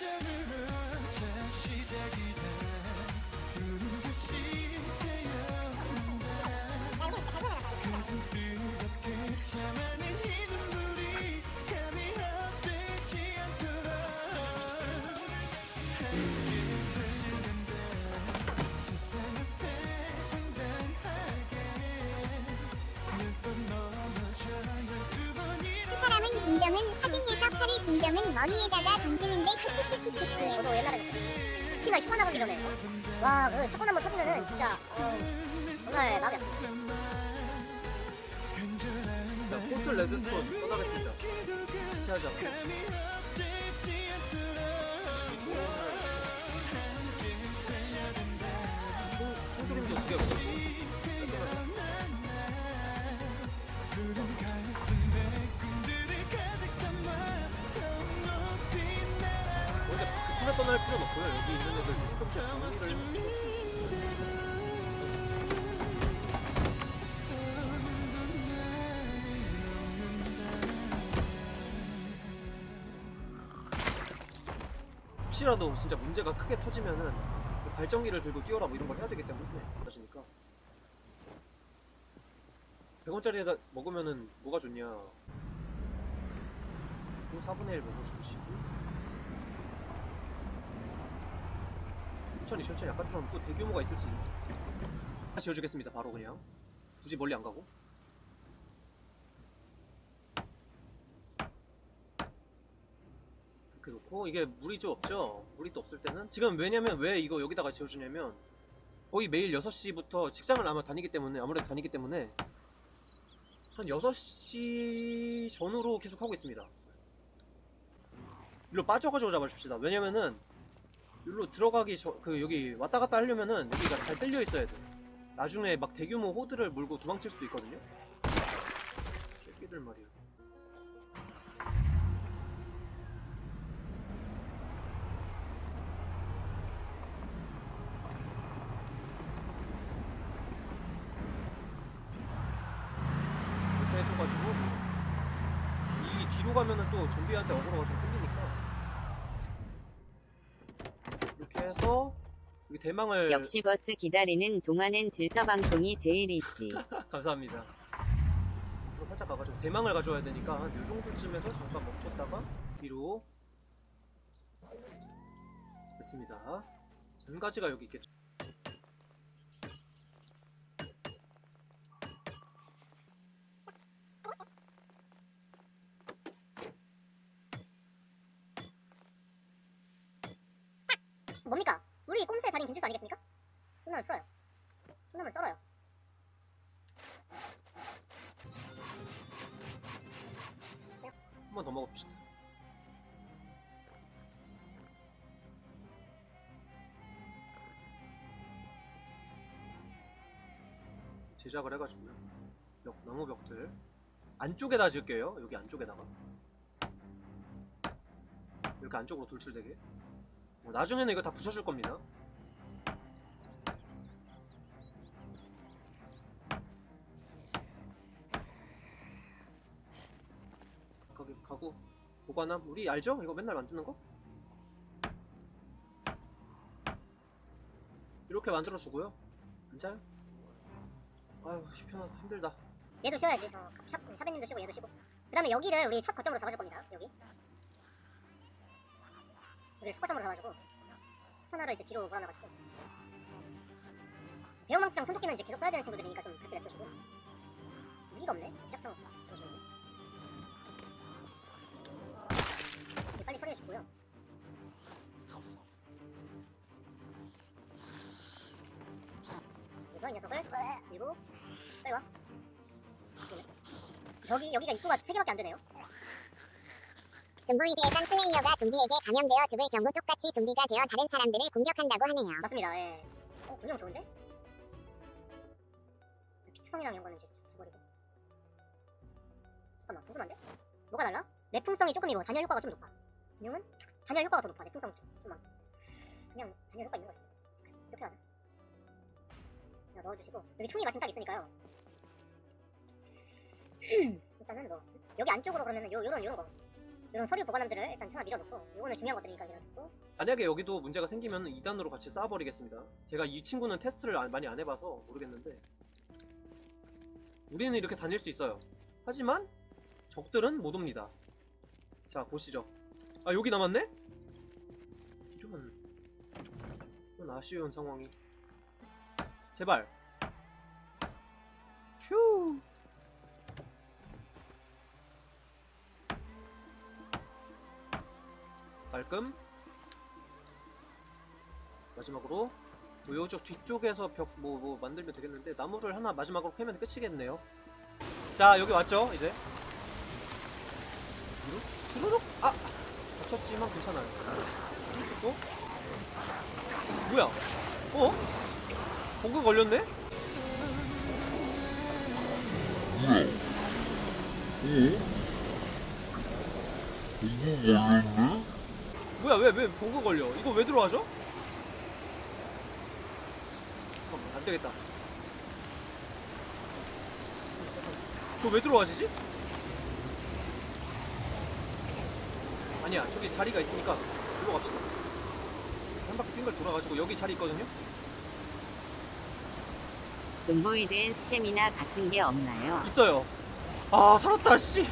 발전으로 자 시작이 돼 우린 다시 태어난다 가슴 뜨겁게 참아낸 이 눈물이 감이 헛되지 않도록. 함께 달려간다. 세상 앞에 당당하게 몇번 넘어져 열두 번이라 사람은 김정은 김정은 머리에다가 던지는데 키키키키키키 저도 옛날에 특히나 휴가 나가기 전에 와그 사건 한번 터지면은 진짜 어, 정말 마음이 아프다 자, 포트 레드스톤 떠나겠습니다. 지체하지 않고. 떠날 필요는 없고요. 여기 있는 애들 조금 조금씩 정리를. 혹시라도 진짜 문제가 크게 터지면은 발전기를 들고 뛰어라 뭐 이런 걸 해야 되기 때문에 그러시니까 100원짜리에다 먹으면은 뭐가 좋냐 또 4분의 1 먹어주시고 천천히 천천히. 아까처럼 또 대규모가 있을지 지어주겠습니다. 바로 그냥. 굳이 멀리 안 가고. 이렇게 놓고. 이게 물이 좀 없죠? 물이 또 없을 때는? 지금 왜냐면 왜 이거 여기다가 지어주냐면 거의 매일 6시부터 직장을 아마 다니기 때문에 아무래도 다니기 때문에 한 6시 전후로 계속 하고 있습니다. 일로 빠져가지고 잡아줍시다. 왜냐면은 일로 들어가기 저, 그 여기 왔다 갔다 하려면은 여기가 잘 뚫려 있어야 돼. 나중에 막 대규모 호드를 몰고 도망칠 수도 있거든요. 새끼들 말이야. 이렇게 해줘가지고 이 뒤로 가면은 또 좀비한테 어그로가 좀 끌리니까 이렇게 해서 여기 대망을 역시 버스 기다리는 동안엔 질서 방송이 제일이지. 감사합니다. 앞으로 살짝 가가지고 대망을 가져와야 되니까 한요 정도쯤에서 잠깐 멈췄다가 뒤로 됐습니다. 한 가지가 여기 있겠죠. 뭡니까? 달인 김주수 아니겠습니까? 콩나물 풀어요 콩나물 썰어요 한 번 더 먹읍시다. 제작을 해가지고요. 벽, 나무 벽들 안쪽에다 지을게요. 여기 안쪽에다가 이렇게 안쪽으로 돌출되게. 어, 나중에는 이거 다 부셔줄 겁니다. 가고 보관함 우리 알죠? 이거 맨날 만드는 거? 이렇게 만들어 주고요. 앉아요. 아유 시편하다 힘들다. 얘도 쉬어야지 어, 샵, 샤베님도 쉬고 얘도 쉬고 그 다음에 여기를 우리 첫 거점으로 잡아줄 겁니다 여기 여기를 첫 거점으로 잡아주고 스타나를 이제 뒤로 몰아놔가지고 대형망치랑 손도끼는 이제 계속 써야 되는 친구들이니까 좀 같이 냅둬주고 무기가 없네 제작청 들어주는 처리해주고요 그래서 이 녀석을 밀고 빨리 와 여기 여기가 입구가 세 개밖에 안 되네요. 존보이드에선 플레이어가 좀비에게 감염되어 죽을 경우 똑같이 좀비가 되어 다른 사람들을 공격한다고 하네요 맞습니다. 예. 어 군용 좋은데? 피투성이랑 이런 거는 이제 주- 줘버리고. 잠깐만 궁금한데? 뭐가 달라? 내품성이 조금 이고 단열 효과가 좀 높아. 군용은 단열 효과가 더 높아. 내품성 좀 좀만. 그냥 단열 효과 있는 거 있어. 이렇게 하자. 자 넣어주시고 여기 총이 마침 딱 있으니까요. 일단은 뭐 여기 안쪽으로 그러면은 요 요런 요런 거 이런 서류 보관함들을 일단 하나 밀어놓고 이거는 중요한 것들이니까 밀어놓고 만약에 여기도 문제가 생기면 2단으로 같이 쌓아버리겠습니다. 제가 이 친구는 테스트를 안- 많이 안 해봐서 모르겠는데 우리는 이렇게 다닐 수 있어요. 하지만 적들은 못 옵니다. 자 보시죠. 아 여기 남았네? 이러면 이건 아쉬운 상황이. 제발. 휴. 깔끔. 마지막으로 뭐 요쪽 뒤쪽에서 벽뭐뭐 만들면 되겠는데 나무를 하나 마지막으로 캐면 끝이겠네요. 자 여기 왔죠 이제. 수르륵? 아 다쳤지만 괜찮아요. 또? 뭐야? 어? 버그 걸렸네? 뭐야 왜 왜 버그 걸려? 이거 왜 들어가죠? 잠깐만 안 되겠다. 저 왜 들어가지지? 아니야 저기 자리가 있으니까 들로 갑시다. 한 바퀴 빙글 돌아가지고 여기 자리 있거든요. 존보이드엔 스태미나 같은 게 없나요? 있어요. 아 살았다 씨.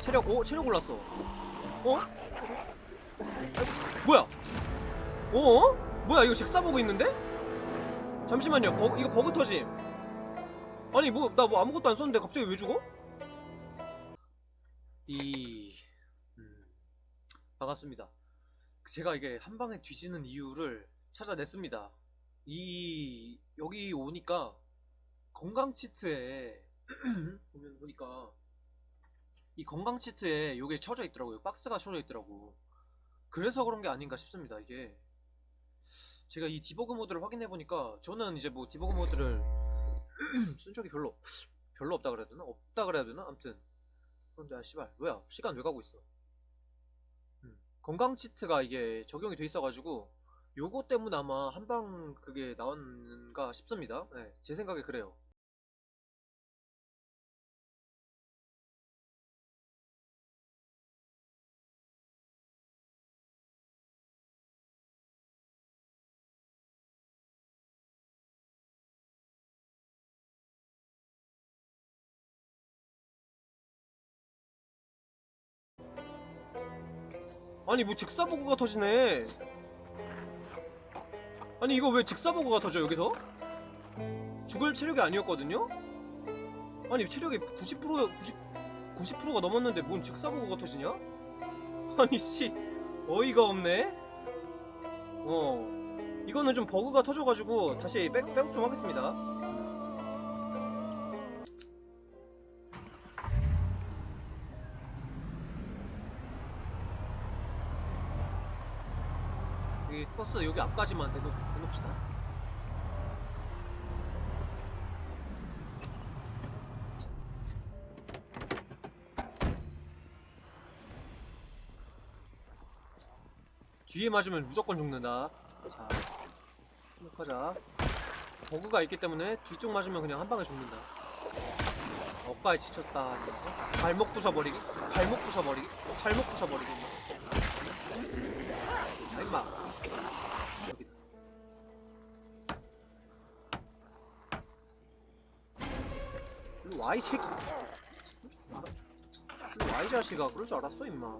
체력 오 체력 올랐어. 어? 뭐야? 어? 뭐야 이거 직사 보고 있는데? 잠시만요. 버, 이거 버그 터짐. 아니 뭐 나 뭐 아무것도 안 썼는데 갑자기 왜 죽어? 이 음, 반갑습니다. 제가 이게 한 방에 뒤지는 이유를 찾아냈습니다. 이 여기 오니까 건강 치트에 보면 보니까 이 건강 치트에 요게 쳐져 있더라고요. 박스가 쳐져 있더라고. 그래서 그런 게 아닌가 싶습니다. 이게 제가 이 디버그 모드를 확인해 보니까 저는 이제 뭐 디버그 모드를 쓴 적이 별로 별로 없다 그래야 되나? 없다 그래야 되나? 아무튼 그런데 아 씨발 뭐야 시간 왜 가고 있어? 음, 건강 치트가 이게 적용이 돼 있어가지고 요거 때문에 아마 한방 그게 나왔는가 싶습니다. 네, 제 생각에 그래요. 아니 뭐 직사보고가 터지네. 아니 이거 왜 직사보고가 터져 여기서? 죽을 체력이 아니었거든요? 아니 체력이 90% 90 90%가 넘었는데 뭔 직사보고가 터지냐? 아니 씨 어이가 없네. 어 이거는 좀 버그가 터져가지고 다시 백 백업 좀 하겠습니다. 여기 버스 여기 앞까지만 대놓, 대놓읍시다. 뒤에 맞으면 무조건 죽는다. 자, 생각하자. 버그가 있기 때문에 뒤쪽 맞으면 그냥 한 방에 죽는다. 어까에 지쳤다. 어? 발목 부셔버리기? 발목 부셔버리기? 발목 부셔버리기? 아, 임마. 와, 이 새끼. 일로 와, 이 자식아. 그럴 줄 알았어, 임마.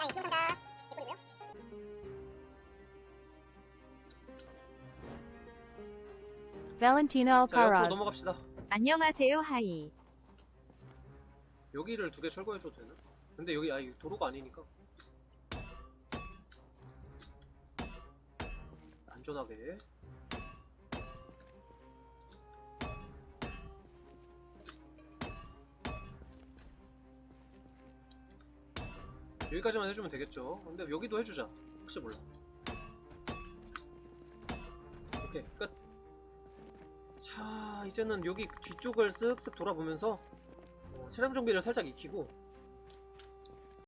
아니 풍상자 개꿀이고요. Valentina 자 옆으로 Alcaraz. 넘어갑시다 안녕하세요 하이. 여기를 두 개 철거해줘도 되나? 근데 여기 아 도로가 아니니까 안전하게 여기까지만 해주면 되겠죠. 근데 여기도 해주자. 혹시 몰라. 오케이 끝. 자 이제는 여기 뒤쪽을 쓱쓱 돌아보면서 어, 차량 정비를 살짝 익히고